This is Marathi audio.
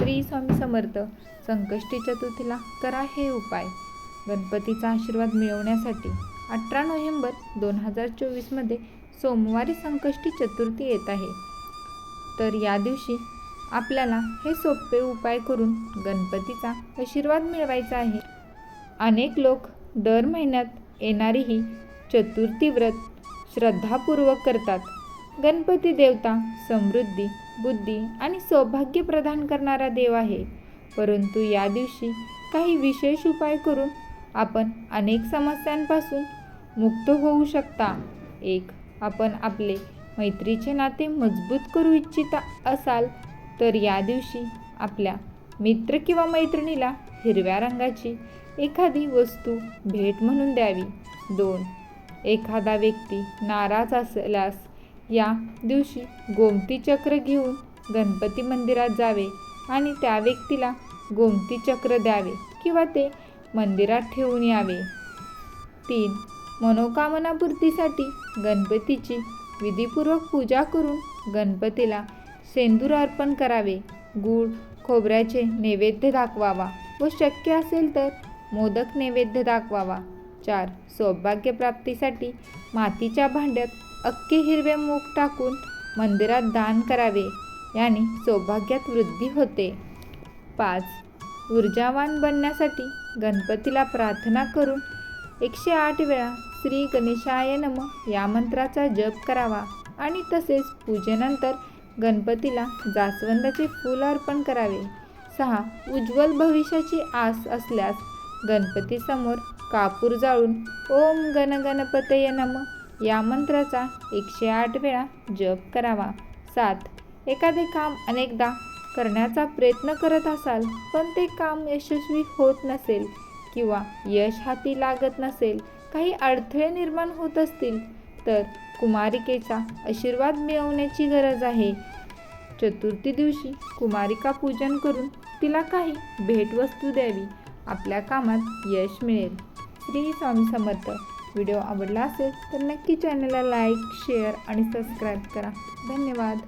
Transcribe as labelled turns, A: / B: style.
A: श्री स्वामी समर्थ संकष्टी चतुर्थीला करा हे उपाय. गणपतीचा आशीर्वाद मिळवण्यासाठी अठरा नोव्हेंबर दोन हजार चोवीसमध्ये सोमवारी संकष्टी चतुर्थी येत आहे. तर या दिवशी आपल्याला हे सोपे उपाय करून गणपतीचा आशीर्वाद मिळवायचा आहे. अनेक लोक दर महिन्यात येणारी ही चतुर्थी व्रत श्रद्धापूर्वक करतात. गणपती देवता समृद्धी बुद्धी आणि सौभाग्य प्रदान करणारा देव आहे. परंतु या दिवशी काही विशेष उपाय करून आपण अनेक समस्यांपासून मुक्त होऊ शकता. एक आपण आपले मैत्रीचे नाते मजबूत करू इच्छिता असाल तर या दिवशी आपल्या मित्र किंवा मैत्रिणीला हिरव्या रंगाची एखादी वस्तू भेट म्हणून द्यावी. दोन एखादा व्यक्ती नाराज असल्यास या दिवशी गोमती चक्र घेऊन गणपती मंदिरात जावे आणि त्या व्यक्तीला गोमती चक्र द्यावे किंवा ते मंदिरात ठेवून यावे. तीन मनोकामनापूर्तीसाठी गणपतीची विधीपूर्वक पूजा करून गणपतीला सेंदूर अर्पण करावे. गूळ खोबऱ्याचे नैवेद्य दाखवावा व शक्य असेल तर मोदक नैवेद्य दाखवावा. चार सौभाग्यप्राप्तीसाठी मातीच्या भांड्यात अख्खे हिरवे मूग टाकून मंदिरात दान करावे. याने सौभाग्यात वृद्धी होते. पाच ऊर्जावान बनण्यासाठी गणपतीला प्रार्थना करून एकशे आठ वेळा श्री गणेशाय नम या मंत्राचा जप करावा आणि तसेच पूजेनंतर गणपतीला जास्वंदाचे फूल अर्पण करावे. सहा उज्ज्वल भविष्याची आस असल्यास गणपतीसमोर कापूर जाळून ओम गण गणपतय नम या मंत्राचा एकशे आठ वेळा जप करावा. सात. एखादे काम अनेकदा करण्याचा प्रयत्न करत असाल पण ते काम यशस्वी होत नसेल किंवा यश हाती लागत नसेल काही अडथळे निर्माण होत असतील तर कुमारिकेचा आशीर्वाद मिळवण्याची गरज आहे. चतुर्थी दिवशी कुमारिका पूजन करून तिला काही भेटवस्तू द्यावी. आपल्या कामात यश मिळेल. श्री स्वामी समर्थ. व्हिडिओ आवडला असेल तर नक्की चॅनलला लाईक शेअर आणि सबस्क्राईब करा. धन्यवाद.